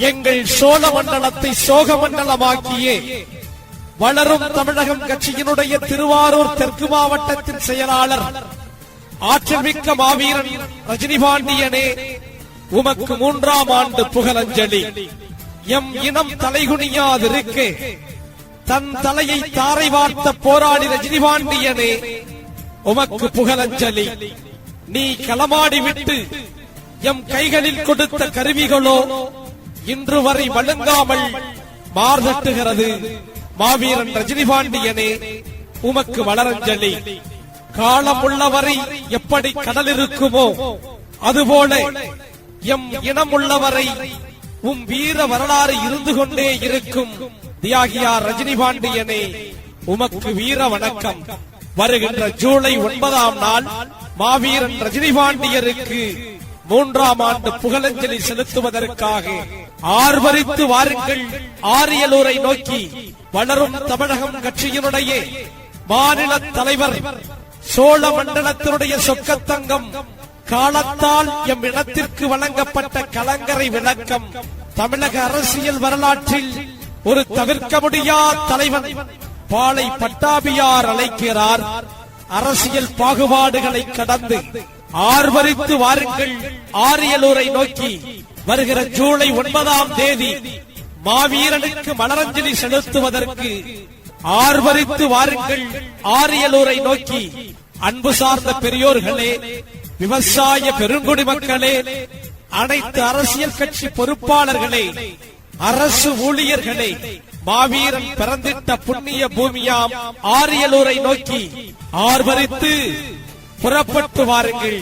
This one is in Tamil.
எங்கள் சோழ மண்டலத்தை சோக மண்டலமாக்கியே வளரும் தமிழகம் கட்சியினுடைய திருவாரூர் தெற்கு மாவட்டத்தின் செயலாளர் ஆற்றல்மிக்க மாவீரன் ரஜினிபாண்டியனே உமக்கு மூன்றாம் ஆண்டு புகழஞ்சலி. எம் இனம் தலைகுனியாதிருக்க தன் தலையை தாரை வார்த்த போராடி ரஜினிபாண்டியனே உமக்கு புகழஞ்சலி. நீ களமாடி விட்டு எம் கைகளில் கொடுத்த கருவிகளோ இன்று வரை வழங்காமல் மார்தட்டுகிறது மாவீரன் ரஜினிபாண்டியனே உமக்கு வளரஞ்சலி. காலம் உள்ளவரை எப்படி கடல் இருக்குமோ அதுபோல எம் இனம் உள்ளவரை உம் வீர வரலாறு இருந்து கொண்டே இருக்கும் தியாகியார் ரஜினிபாண்டியனே உமக்கு வீர வணக்கம். வருகின்ற ஜூலை ஒன்பதாம் நாள் மாவீரன் ரஜினிபாண்டியருக்கு மூன்றாம் ஆண்டு புகழஞ்சலி செலுத்துவதற்காக ஆர்வரித்து வாருங்கள். ஆரியலூரை நோக்கி வளரும் தமிழகம் கட்சியினுடைய மாநில தலைவர் சோழ மண்டலத்தினுடைய சொக்கத்தங்கம் காலத்தால் எம் இனத்திற்கு வழங்கப்பட்ட கலங்கரை விளக்கம் தமிழக அரசியல் வரலாற்றில் ஒரு தவிர்க்க முடியா தலைவன் பாலை பட்டாபியார் அழைக்கிறார். அரசியல் பாகுபாடுகளை கடந்து ஆர்வரித்து வாருங்கள். ஆரியலூரை நோக்கி வருகிற ஜூலை ஒன்பதாம் தேதி மாவீரனுக்கு மலரஞ்சலி செலுத்துவதற்கு ஆர்வரித்து வாருங்கள். ஆரியலூரை நோக்கி. அன்பு சார்ந்த பெரியோர்களே விவசாய பெருங்குடி மக்களே அனைத்து அரசியல் கட்சி பொறுப்பாளர்களே அரசு ஊழியர்களே மாவீரன் பிறந்திட்ட புண்ணிய பூமியாம் ஆரியலூரை நோக்கி ஆர்வரித்து புறப்பட்டு வாருங்கள்.